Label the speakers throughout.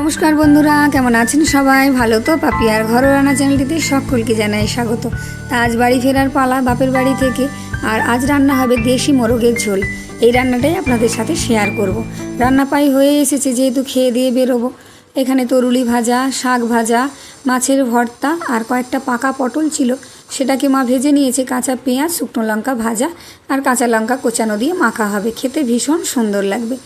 Speaker 1: নমস্কার বন্ধুরা, কেমন আছেন সবাই? ভালো তো? পাপিয়ার ঘরোয়া রান্না চ্যানেলটিতে সকলকে জানাই স্বাগত। তা আজ বাড়ি ফেরার পালা বাপের বাড়ি থেকে, আর আজ রান্না হবে দেশি মোরগের ঝোল। এই রান্নাটাই আপনাদের সাথে শেয়ার করব। রান্না পাই হয়ে এসেছে, যেহেতু খেয়ে দিয়ে বেরোবো। এখানে তরুলি ভাজা, শাক ভাজা, মাছের ভর্তা আর কয়েকটা পাকা পটল ছিল। সেটাকে মা ভেজে নিয়েছে, কাঁচা পেঁয়াজ, শুকনো লঙ্কা ভাজা আর কাঁচা লঙ্কা কোচানো দিয়ে মাখা হবে। খেতে ভীষণ সুন্দর লাগবে।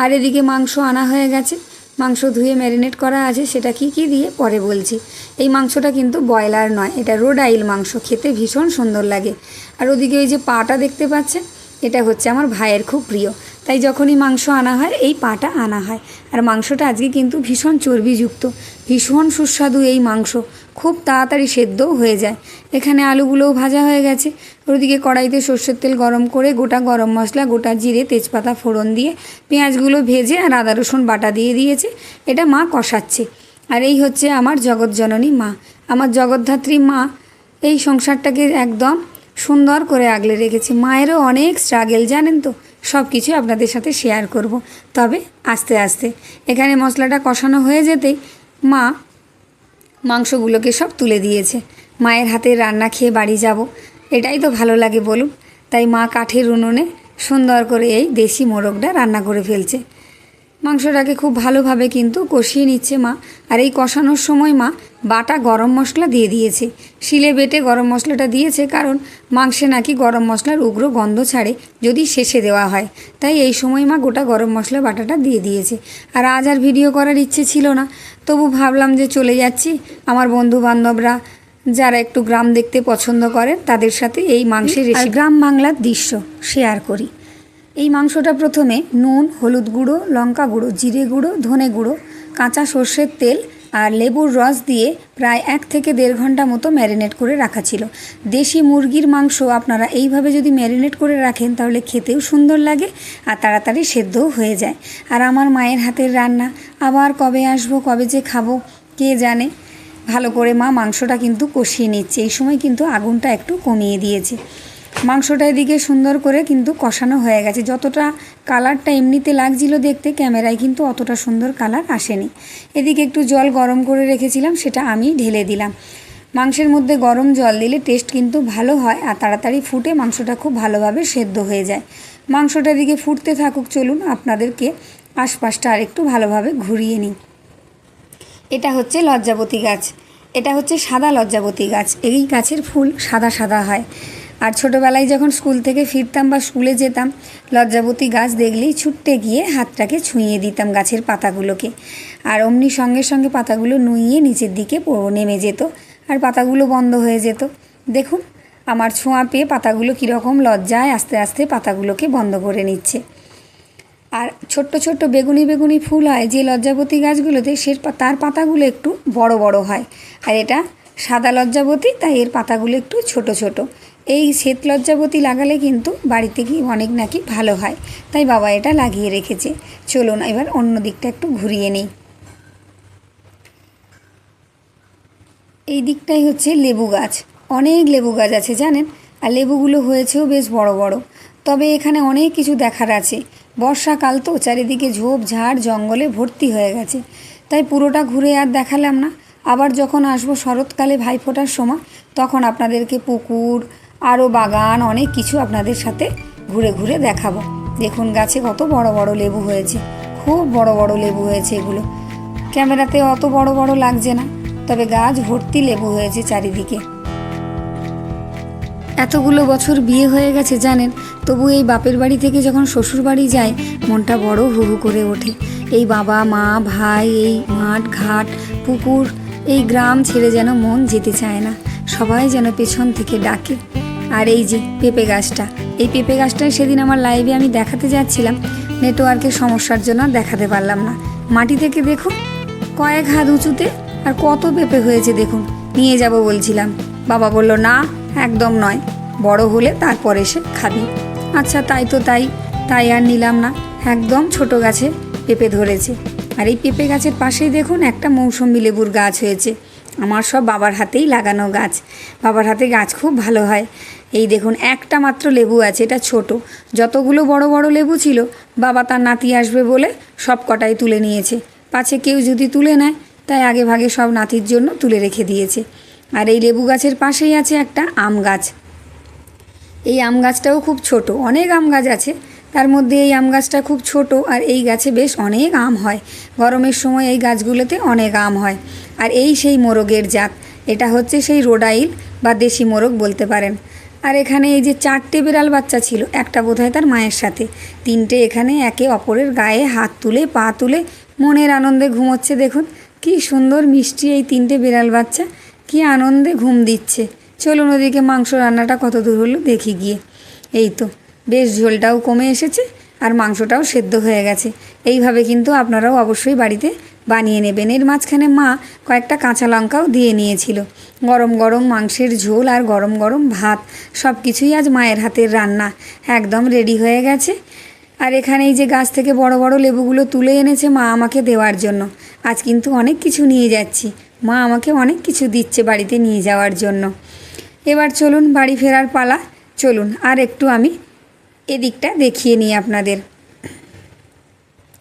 Speaker 1: আর এদিকে মাংস আনা হয়ে গেছে। মাংস ধুয়ে ম্যারিনেট করা আছে, সেটা কি কি দিয়ে? পরে বলছি। এই মাংসটা কিন্তু ব্রয়লার নয়, এটা রোড আইল মাংস, খেতে ভীষণ সুন্দর লাগে। আর ওদিকে ওই যে পাটা দেখতে পাচ্ছেন, এটা হচ্ছে আমার ভাইয়ের খুব প্রিয়। তাই যখনই মাংস আনা হয়, এই পাটা আনা হয়। আর মাংসটা আজকে কিন্তু ভীষণ চর্বিযুক্ত। ভীষণ সুস্বাদু এই মাংস। খুব তাড়াতাড়ি সেদ্ধও হয়ে যায়। এখানে আলুগুলোও ভাজা হয়ে গেছে। ওদিকে কড়াইতে সর্ষের তেল গরম করে গোটা গরম মশলা, গোটা জিরে, তেজপাতা, ফোড়ন দিয়ে পেঁয়াজগুলো ভেজে আর আদা, রসুন, বাটা দিয়ে দিয়েছে। এটা মা কষাচ্ছে। আর এই হচ্ছে আমার জগৎজননী মা। আমার জগদ্ধাত্রী মা এই সংসারটাকে একদম সুন্দর করে আগলে রেখেছে। মায়েরও অনেক স্ট্রাগেল জানেন তো? সব কিছু আপনাদের সাথে শেয়ার করব। তবে আস্তে আস্তে, এখানে মশলাটা কষানো হয়ে যেতেই মা মাংসগুলোকে সব তুলে দিয়েছে। মায়ের হাতে রান্না খেয়ে বাড়ি যাব। এটাই তো ভালো লাগে বলুন। তাই মা কাঠের উনুনে সুন্দর করে এই দেশি মোরগটা রান্না করে ফেলছে। মাংসটাকে খুব ভালোভাবে কিন্তু কষিয়ে নিচ্ছে মা। আর এই কষানোর সময় মা বাটা গরম মশলা দিয়ে দিয়েছে। শিলে বেটে গরম মশলাটা দিয়েছে কারণ মাংসে নাকি গরম মশলার উগ্র গন্ধ ছাড়ে যদি শেষে দেওয়া হয়। তাই এই সময় মা গোটা গরম মশলা বাটাটা দিয়ে দিয়েছে। আর আজ আর ভিডিও করার ইচ্ছে ছিল না। তবু ভাবলাম যে চলে যাচ্ছি। আমার বন্ধু বান্ধবরা যারা একটু গ্রাম দেখতে পছন্দ করে তাদের সাথে এই মাংসের গ্রাম বাংলার দৃশ্য শেয়ার করি। এই মাংসটা প্রথমে নুন, হলুদ গুঁড়ো, লঙ্কা গুঁড়ো, জিরে গুঁড়ো, ধনে গুঁড়ো, কাঁচা সর্ষের তেল আর লেবুর রস দিয়ে প্রায় এক থেকে দেড় ঘণ্টা মতো ম্যারিনেট করে রাখা ছিল। দেশি মুরগির মাংস আপনারা এইভাবে যদি ম্যারিনেট করে রাখেন তাহলে খেতেও সুন্দর লাগে আর তাড়াতাড়ি সেদ্ধও হয়ে যায়। আর আমার মায়ের হাতের রান্না, আবার কবে আসব, কবে যে খাব, কে জানে? ভালো করে মা মাংসটা কিন্তু কষিয়ে নিচ্ছে। এই সময় কিন্তু আগুনটা একটু কমিয়ে দিয়েছে। মাংসটা এদিকে সুন্দর করে কিন্তু কষানো হয়ে গেছে। যতটা কালারটা এমনিতে লাগছিল দেখতে, ক্যামেরায় কিন্তু অতটা সুন্দর কালার আসেনি। এদিকে একটু জল গরম করে রেখেছিলাম, সেটা আমি ঢেলে দিলাম। মাংসের মধ্যে গরম জল দিলে টেস্ট কিন্তু ভালো হয় আর তাড়াতাড়ি ফুটে মাংসটা খুব ভালোভাবে সেদ্ধ হয়ে যায়। মাংসটা এদিকে ফুটতে থাকুক, চলুন আপনাদেরকে আশপাশটা আরেকটু ভালোভাবে ঘুরিয়ে নিই। এটা হচ্ছে লজ্জাবতী গাছ। এটা হচ্ছে সাদা লজ্জাবতী গাছ। এই গাছের ফুল সাদা সাদা হয়। আর ছোটোবেলায় যখন স্কুল থেকে ফিরতাম বা স্কুলে যেতাম, লজ্জাবতী গাছ দেখলেই ছুটতে গিয়ে হাতটাকে ছুঁয়ে দিতাম গাছের পাতাগুলোকে। আর অমনি সঙ্গে সঙ্গে পাতাগুলো নুইয়ে নিচের দিকে নেমে যেত আর পাতাগুলো বন্ধ হয়ে যেত। দেখুন, আমার ছোঁয়া পেয়ে পাতাগুলো কীরকম লজ্জায় আস্তে আস্তে পাতাগুলোকে বন্ধ করে নিচ্ছে। আর ছোট্ট ছোট্ট বেগুনি বেগুনি ফুল হয়, যে লজ্জাবতী গাছগুলোতে সে তার পাতাগুলো একটু বড় বড় হয়। আর এটা সাদা লজ্জাবতী, তাই এর পাতাগুলো একটু ছোট ছোট। এই শ্বেত লজ্জাবতী লাগালে কিন্তু বাড়িতে কি অনেক নাকি ভালো হয়। তাই বাবা এটা লাগিয়ে রেখেছে। চলুন এবার অন্য দিকটা একটু ঘুরিয়ে নিই। এই দিকটাই হচ্ছে লেবু গাছ। অনেক লেবু গাছ আছে, জানেন? আর লেবুগুলো হয়েছেও বেশ বড় বড়। তবে এখানে অনেক কিছু দেখার আছে। বর্ষাকাল তো, চারিদিকে ঝোপ, ঝাড়, জঙ্গলে ভর্তি হয়ে গেছে। তাই পুরোটা ঘুরে আর দেখালাম না। আবার যখন আসব শরৎকালে ভাইফোঁটার সময়, তখন আপনাদেরকে পুকুর আরও বাগান, অনেক কিছু আপনাদের সাথে ঘুরে ঘুরে দেখাবো। দেখুন গাছে কত বড় বড় লেবু হয়েছে, খুব বড় বড় লেবু হয়েছে এগুলো। ক্যামেরাতে অত বড় বড় লাগছে না, তবে গাছ ভর্তি লেবু হয়েছে চারিদিকে। এতগুলো বছর বিয়ে হয়ে গেছে, জানেন? তবু এই বাপের বাড়ি থেকে যখন শ্বশুর বাড়ি যায়, মনটা বড় হু হু করে ওঠে। এই বাবা, মা, ভাই, এই মাঠ, ঘাট, পুকুর, এই গ্রাম ছেড়ে যেন মন যেতে চায় না। সবাই যেন পেছন থেকে ডাকে। আর এই যে পেঁপে গাছটা। এই পেঁপে গাছটা সেদিন আমার লাইভে আমি দেখাতে যাচ্ছিলাম। নেটওয়ার্কের সমস্যার জন্য দেখাতে পারলাম না। মাটি থেকে দেখুন, কয়েক হাত উঁচুতে আর কত পেঁপে হয়েছে দেখুন। নিয়ে যাব বলছিলাম। বাবা বলল, না, একদম নয়। বড় হলে তারপর এসে খাবি। আচ্ছা তাই তো তাই। তাই আর নিলাম না। একদম ছোট গাছে পেঁপে ধরেছে। আর এই পেঁপে গাছের পাশেই দেখুন একটা মৌসুম্বি লেবুর গাছ হয়েছে। আমার সব বাবার হাতেই লাগানো গাছ। বাবার হাতে গাছ খুব ভালো হয়। এই দেখুন, একটা মাত্র লেবু আছে, এটা ছোট। যতগুলো বড় বড় লেবু ছিল, বাবা তার নাতি আসবে বলে সব কটাই তুলে নিয়েছে। পাছে কেউ যদি তুলে নেয়, তাই আগে ভাগে সব নাতির জন্য তুলে রেখে দিয়েছে। আর এই লেবু গাছের পাশেই আছে একটা আম গাছ। এই আম গাছটাও খুব ছোট, অনেক আম গাছ আছে তার মধ্যে এই আম গাছটা খুব ছোট আর এই গাছে বেশ অনেক আম হয়। গরমের সময় এই গাছগুলোতে অনেক আম হয়। আর এই সেই মোরগের জাত, এটা হচ্ছে সেই রোডাইল বা দেশি মোরগ বলতে পারেন। আর এখানে এই যে চারটে বিড়াল বাচ্চা ছিল, একটা বোধহয় তার মায়ের সাথে। তিনটে এখানে একে অপরের গায়ে হাত তুলে, পা তুলে মনের আনন্দে ঘুমোচ্ছে দেখুন। কি সুন্দর মিষ্টি এই তিনটে বিড়াল বাচ্চা, কি আনন্দে ঘুম দিচ্ছে। চলুন ওদিকে মাংস রান্নাটা কত দূর হলো দেখি গিয়ে। এই তো। বেশ ঝোলটাও কমে এসেছে আর মাংসটাও সেদ্ধ হয়ে গেছে। এইভাবে কিন্তু আপনারাও অবশ্যই বাড়িতে বানিয়ে নেবেন। এর মাঝখানে মা কয়েকটা কাঁচা লঙ্কাও দিয়ে নিয়েছিল। গরম গরম মাংসের ঝোল আর গরম গরম ভাত সব কিছুই আজ মায়ের হাতের রান্না। একদম রেডি হয়ে গেছে। আর এখানে এই যে গাছ থেকে বড় বড় লেবুগুলো তুলে এনেছে মা আমাকে দেওয়ার জন্য। আজ কিন্তু অনেক কিছু নিয়ে যাচ্ছি। মা আমাকে অনেক কিছু দিচ্ছে বাড়িতে নিয়ে যাওয়ার জন্য। এবার চলুন বাড়ি ফেরার পালা। চলুন, আর একটু আমি এদিকটা দেখিয়ে নিই আপনাদের।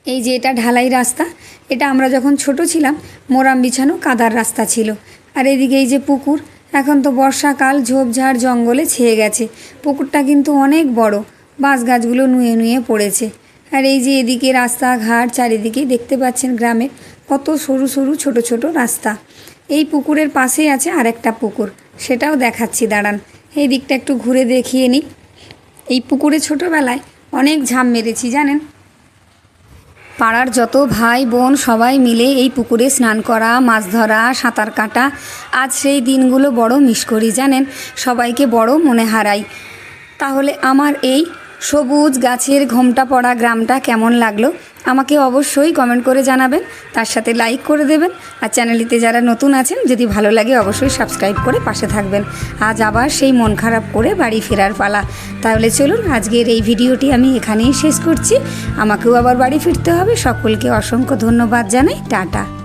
Speaker 1: এই যে এটা ঢালাই রাস্তা, এটা আমরা যখন ছোট ছিলাম, মোরাম বিছানো কাদার রাস্তা ছিল। আর এদিকে এই যে পুকুর, এখন তো বর্ষাকাল, ঝোপঝাড়, জঙ্গলে ছেয়ে গেছে। পুকুরটা কিন্তু অনেক বড়, বাঁশ গাছগুলো নুয়ে নুয়ে পড়েছে। আর এই যে এদিকে রাস্তাঘাট, চারিদিকে দেখতে পাচ্ছেন গ্রামের কত সরু সরু ছোট ছোট রাস্তা। এই পুকুরের পাশেই আছে আরেকটা পুকুর, সেটাও দেখাচ্ছি, দাঁড়ান। এই দিকটা একটু ঘুরে দেখিয়ে নিই। এই পুকুরে ছোটোবেলায় অনেক ঝাঁপ মেরেছি, জানেন? পাড়ার যত ভাই বোন সবাই মিলে এই পুকুরে স্নান করা, মাছ ধরা, সাঁতার কাটা, আজ সেই দিনগুলো বড় মিস করি, জানেন? সবাইকে বড় মনে হারাই। তাহলে আমার এই সবুজ গাছের ঘোমটা পড়া গ্রামটা কেমন লাগল আমাকে অবশ্যই কমেন্ট করে জানাবেন। তার সাথে লাইক করে দেবেন। আর চ্যানেলটিতে যারা নতুন আছেন, যদি ভালো লাগে অবশ্যই সাবস্ক্রাইব করে পাশে থাকবেন। আজ আবার সেই মন খারাপ করে বাড়ি ফেরার পালা। তাহলে চলুন আজকের এই ভিডিওটি আমি এখানেই শেষ করছি। আমাকেও আবার বাড়ি ফিরতে হবে। সকলকে অসংখ্য ধন্যবাদ জানাই। টাটা।